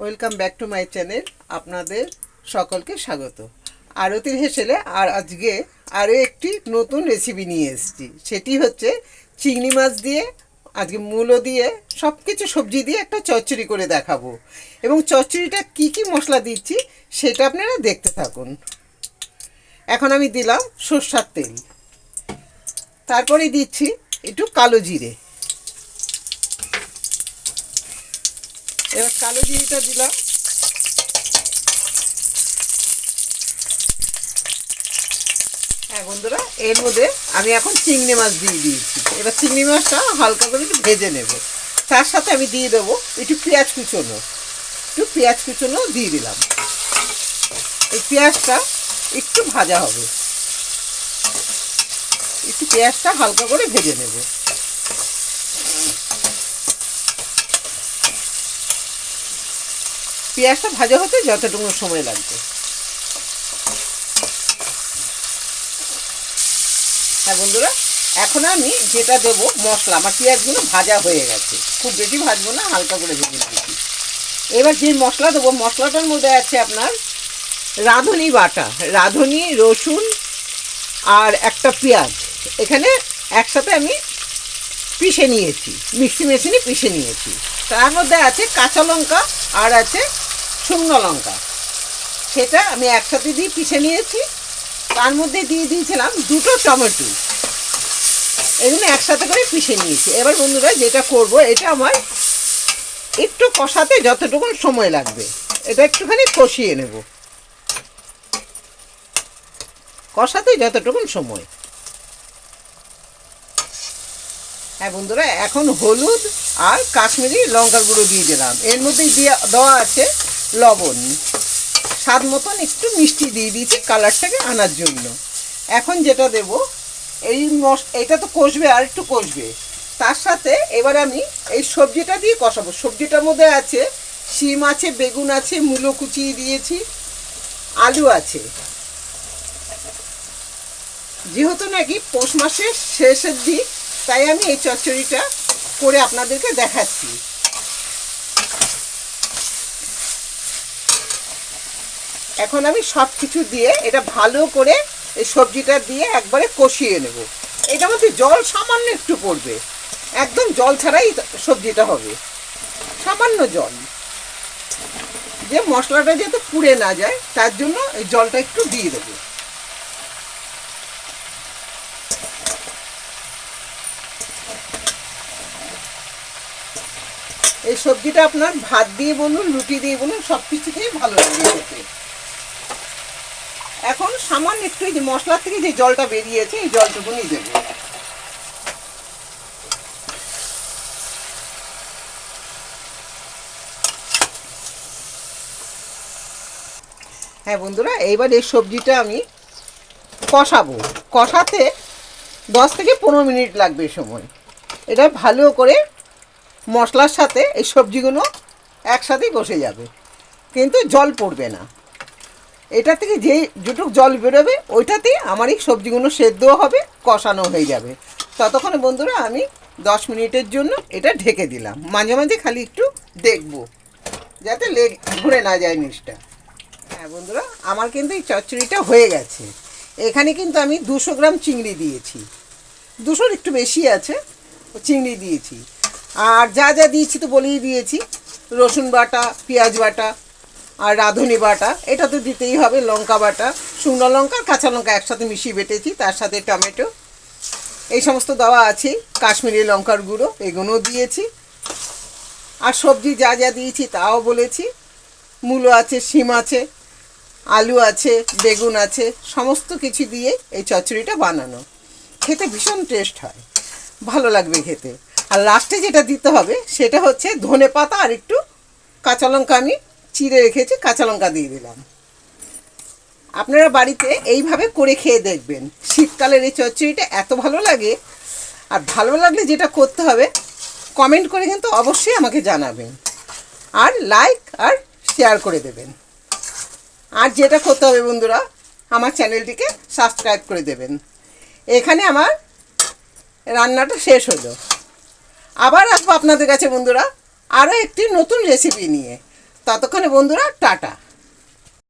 Welcome back to my channel, আপনাদের সকলকে স্বাগত। আরতির হেসেলে আর আজকে আরও একটি নতুন রেসিপি নিয়ে এসেছি। সেটি হচ্ছে চিংড়ি মাছ দিয়ে, আজকে মূলো দিয়ে সব কিছু সবজি দিয়ে একটা চচ্চড়ি করে দেখাবো। এবং চচ্চড়িটা কি কি মশলা দিচ্ছি সেটা আপনারা দেখতে থাকুন। এখন আমি দিলাম সর্ষার তেল। তারপরে দিচ্ছি একটু কালো জিরে। এবার কালো জিরিটা দিলাম। হ্যাঁ বন্ধুরা, এর মধ্যে আমি এখন চিংড়ি মাছ দিয়ে দিয়েছি। এবার চিংড়ি মাছটা হালকা করে একটু ভেজে নেব। তার সাথে আমি দিয়ে দেবো একটু পেঁয়াজ কুচোনো। একটু পেঁয়াজ কুচোনো দিয়ে দিলাম। এই পেঁয়াজটা একটু ভাজা হবে। একটু পেঁয়াজটা হালকা করে ভেজে নেব। পেঁয়াজটা ভাজা হতে যতটুকু সময় লাগবে। হ্যাঁ বন্ধুরা, এখন আমি যেটা দেবো, মশলা। আমার পেঁয়াজগুলো ভাজা হয়ে গেছে। খুব বেশি ভাজবো না, হালকা করে ভেজে নিয়েছি। এবার যে মশলা দেবো, মশলাটার মধ্যে আছে আপনার রাঁধুনি বাটা। রাঁধুনি, রসুন আর একটা পেঁয়াজ। এখানে একসাথে আমি পিষে নিয়েছি। মিক্সি মেশিনে পিষে নিয়েছি। তার মধ্যে আছে কাঁচা লঙ্কা আর আছে শুকনো লঙ্কা। সেটা আমি একসাথে দিয়ে পিষে নিয়েছি। তার মধ্যে দিয়ে দিয়েছিলাম দুটো টমেটো। এগুলো একসাথে করে পিষে নিয়েছি। এবার বন্ধুরা যেটা করব, এটা আমার একটু কষাতে যতটুকু সময় লাগবে, এটা একটুখানি কষিয়ে নেব। কষাতে যতটুকু সময়। হ্যাঁ বন্ধুরা, এখন হলুদ আর কাশ্মীরি লঙ্কার গুঁড়ো দিয়ে দিলাম। এর মধ্যে দিয়ে দেওয়া আছে লবণ। স্বাদ মতন একটু মিষ্টি দিয়ে দিয়েছি কালারটাকে আনার জন্য। এখন যেটা দেব, এই মশ, এটা তো কষবে আর একটু কষবে। তার সাথে এবার আমি এই সবজিটা দিয়ে কষাবো। সবজিটার মধ্যে আছে শিম আছে, বেগুন আছে, মূলো কুচিয়ে দিয়েছি, আলু আছে। যেহেতু নাকি পৌষ মাসের শেষের দিক, তাই আমি এই চচ্চড়িটা করে আপনাদেরকে দেখাচ্ছি। এখন আমি সব কিছু দিয়ে এটা ভালো করে এই সবজিটা দিয়ে একবারে কষিয়ে নেব। এটার মধ্যে জল সামান্য একটু পড়বে। একদম জল ছাড়াই সবজিটা হবে। সামান্য জল। যে মশলাটা যাতে পুড়ে না যায়, তার জন্য এই জলটা একটু দিয়ে দেবো। এই সবজিটা আপনার ভাত দিয়ে বলুন, রুটি দিয়ে বলুন সব কিছু দিয়ে ভালো লাগে খেতে। এখন সামান্য একটু এই যে মশলার থেকে যে জলটা বেরিয়েছে, এই জলটুকুনি দেবো হ্যাঁ বন্ধুরা, এইবার এই সবজিটা আমি কষাবো। কষাতে দশ থেকে পনেরো মিনিট লাগবে সময়। এটা ভালো করে মশলার সাথে এই সবজিগুলো একসাথেই বসে যাবে। কিন্তু জল পড়বে না। এটা থেকে যেই যেটুক জল বেরোবে, ওইটাতেই আমার এই সবজিগুলো সেদ্ধও হবে, কষানো হয়ে যাবে। ততক্ষণে বন্ধুরা আমি দশ মিনিটের জন্য এটা ঢেকে দিলাম। মাঝে মাঝে খালি একটু দেখব, যাতে লেগ ঘুরে না যায় নিচটা হ্যাঁ বন্ধুরা, আমার কিন্তু এই চচ্চড়িটা হয়ে গেছে। এখানে কিন্তু আমি দুশো গ্রাম চিংড়ি দিয়েছি। দুশোর একটু বেশি আছে, চিংড়ি দিয়েছি। আর যা যা দিয়েছি তো বলেই দিয়েছি। রসুন বাটা, পেঁয়াজ বাটা আর রাঁধুনি বাটা এটা তো দিতেই হবে লঙ্কা বাটা। শুকনো লঙ্কা কাঁচা লঙ্কা একসাথে মিশিয়ে বেটেছি, তার সাথে টমেটো। এই সমস্ত দেওয়া আছে, কাশ্মীরি লঙ্কার গুঁড়ো এগুলোও দিয়েছি। আর সবজি যা যা দিয়েছি তাও বলেছি। মূলো আছে, শিম আছে, আলু আছে, বেগুন আছে, সমস্ত কিছু দিয়ে এই চচ্চড়িটা বানানো। খেতে ভীষণ টেস্ট হয়, ভালো লাগবে খেতে। আর লাস্টে যেটা দিতে হবে, সেটা হচ্ছে ধনে পাতা আর একটু কাঁচা লঙ্কা আমি চিড়ে রেখেছি কাঁচা লঙ্কা দিয়ে দিলাম। আপনারা বাড়িতে এইভাবে করে খেয়ে দেখবেন। শীতকালের এই চচ্চড়িটা এত ভালো লাগে, আর ভালো লাগলে যেটা করতে হবে কমেন্ট করে কিন্তু অবশ্যই আমাকে জানাবেন। আর লাইক আর শেয়ার করে দেবেন। আর যেটা করতে হবে বন্ধুরা, আমার চ্যানেলটিকে সাবস্ক্রাইব করে দেবেন। এখানে আমার রান্নাটা শেষ হলো। আবার আসব আপনাদের কাছে বন্ধুরা, আরও একটি নতুন রেসিপি নিয়ে। ততক্ষণে বন্ধুরা টাটা।